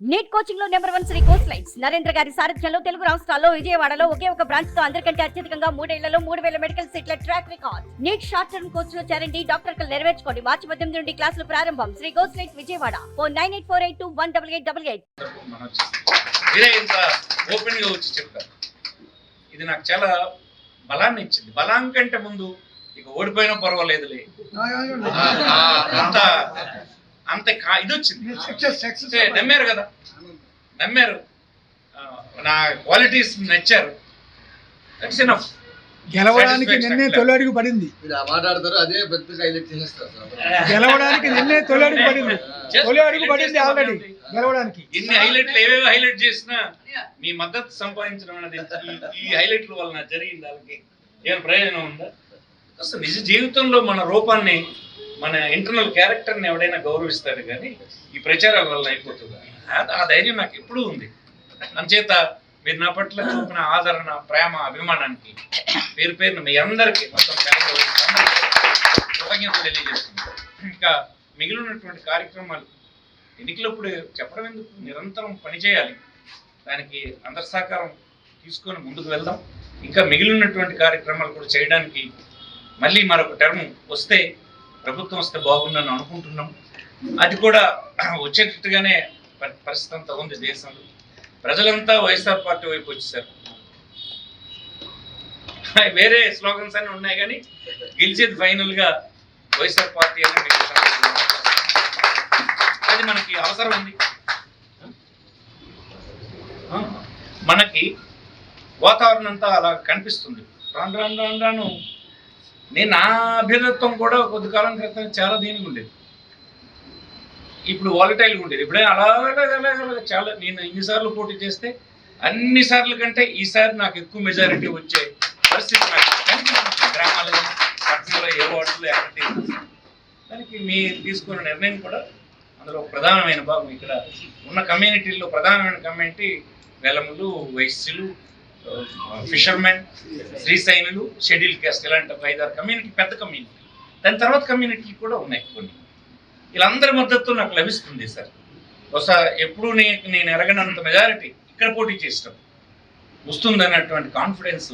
Neat కోచింగ్లో number one Sri course lights Narendra గారి సారథ్యంలో తెలుగు రాష్ట్రాల్లో విజయవాడలో ఒకే ఒక బ్రాంచ్తో అందరికంటే అత్యధికంగా మూడేళ్ళలో మూడు వేల మెడికల్ సీట్ల track record NEET short term కోర్స్లో చేరండి డాక్టర్ కలు నెరవేర్చుకోండి. మార్చి పద్దెనిమిది నుండి క్లాసులు ప్రారంభం. Sri course lights Vijayawada. Four nine eight four eight two one double eight double eight. ఓపెన్గా వచ్చి చెప్తారు. ఇది నాకు చాలా బలాన్ని ఇచ్చింది. బలం కంటే ముందు ఇక ఓడిపోయినా పర్వాలేదులే. ఆ, ఆ, అంత అంత కా- ఇది వచ్చింది నమ్మారు కదా? నమ్మారు. నా క్వాలిటీస్ నచ్చారు. దట్స్ ఎనఫ్ గెలవడానికి నిన్నే అట్లా. తొలి అడుగు పడింది. మీరు ఆ మాట్లాడతారు అదే పెద్ద హైలైట్ సార్. గెలవడానికి నిన్నే తొలి అడుగు పడింది. తొలి అడుగు పడింది ఆల్రెడీ గెలవడానికి. ఇన్ని హైలైట్లు ఏవేవి హైలైట్ చేసినా మీ మద్దతు సంపాదించడం అనేది ఈ- ఈ హైలైట్ల వలన జరిగింది వాళ్ళకి. ఏమైనా ప్రయోజనం ఉందా? అసలు నిజ జీవితంలో మన రూపాన్ని మన ఇంటర్నల్ క్యారెక్టర్ని ఎవడైనా గౌరవిస్తాడు కానీ ఈ ప్రచారాల వల్ల అయిపోతుంది. ఆ- ధైర్యం నాకు ఎప్పుడూ ఉంది. అంచేత మీరు నా పట్ల చూపిన ఆదరణ ప్రేమ అభిమానానికి పేరు పేరున మీ అందరికీ మొత్తం కృతజ్ఞతలు తెలియజేస్తుంది ఇంకా మిగిలినటువంటి కార్యక్రమాలు ఎన్నికలప్పుడు చెప్పడం ఎందుకు? నిరంతరం పనిచేయాలి దానికి అందరి సహకారం తీసుకొని ముందుకు వెళ్దాం. ఇంకా మిగిలినటువంటి కార్యక్రమాలు కూడా చేయడానికి మళ్ళీ మరొక టర్మ్ వస్తే ప్రభుత్వం వస్తే బాగుందని అనుకుంటున్నాం. అది కూడా వచ్చేటట్టుగానే పరిస్థితి అంతా ఉంది దేశంలో. ప్రజలంతా వైఎస్ఆర్ పార్టీ వైపు వచ్చేసారు. వేరే స్లోగన్స్ అన్ని ఉన్నాయి కానీ గెలిచేది ఫైనల్గా వైఎస్ఆర్ పార్టీ అని మీకు అది మనకి అవసరం ఉంది. మనకి వాతావరణం అంతా అలా కనిపిస్తుంది. రాను రాను రాను రాను. నేను నా అభ్యర్థత్వం కూడా కొద్ది కాలం క్రితం చాలా దీనికి ఉండేది. ఇప్పుడు వాలటైల్గా ఉండేది. ఇప్పుడే అలాగే చాలా నేను ఇన్నిసార్లు పోటీ చేస్తే అన్ని సార్లు కంటే ఈసారి నాకు ఎక్కువ మెజారిటీ వచ్చే పరిస్థితి నాకు కనిపిస్తుంది గ్రామాల్లో పట్టణంలో ఏ వార్డులో ఎక్కడ దానికి మీరు తీసుకున్న నిర్ణయం కూడా అందులో ప్రధానమైన భాగం ఇక్కడ ఉన్న కమ్యూనిటీల్లో ప్రధానమైన కమ్యూనిటీ వెలములు వైశ్యులు ఫిషర్మెన్ శ్రీశైనులు షెడ్యూల్ క్యాస్ట్ ఇలాంటి ఒక ఐదారు కమ్యూనిటీ పెద్ద కమ్యూనిటీ. దాని తర్వాత కమ్యూనిటీలు కూడా ఉన్నాయి కొన్ని. వీళ్ళందరి మద్దతు నాకు లభిస్తుంది సార్. బహుశా ఎప్పుడూ నేను నేను ఎరగనంత మెజారిటీ ఇక్కడ పోటీ చేసినప్పుడు వస్తుంది అన్నటువంటి కాన్ఫిడెన్స్